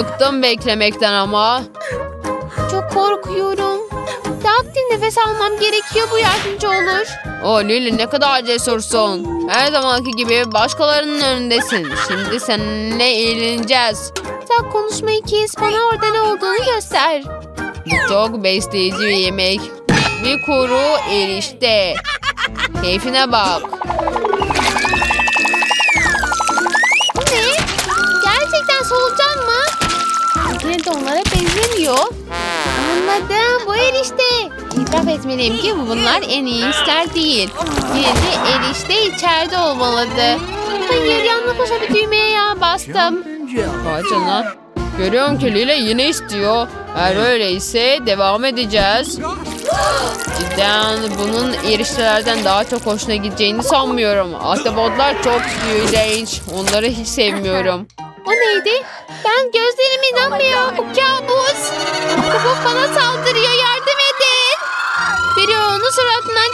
Bıktım beklemekten ama. Çok korkuyorum. Daha derin nefes almam gerekiyor bu yardımcı olur. O Lili ne kadar cesursun. Her zamanki gibi başkalarının önündesin. Şimdi seninle eğleneceğiz. Sen konuşmayı kes bana orada ne olduğunu göster. Çok besleyici bir yemek. Bir kuru erişte. Keyfine bak. Onlara benzemiyor. Anladım bu erişte. İtiraf etmeliyim ki bunlar en iyisiler değil. Yine de erişte içeride olmalıdır. Hayır yanlış bir düğmeye ya bastım. Vay canına. Görüyorum ki Lila yine istiyor. Eğer öyleyse devam edeceğiz. Cidden bunun eriştelerden daha çok hoşuna gideceğini sanmıyorum. Ahtapotlar çok iğrenç. Onları hiç sevmiyorum. O neydi? Ben gözlerime inanmıyorum. Bu kabus. Kabuk bana saldırıyor. Yardım edin. Biri onu suratından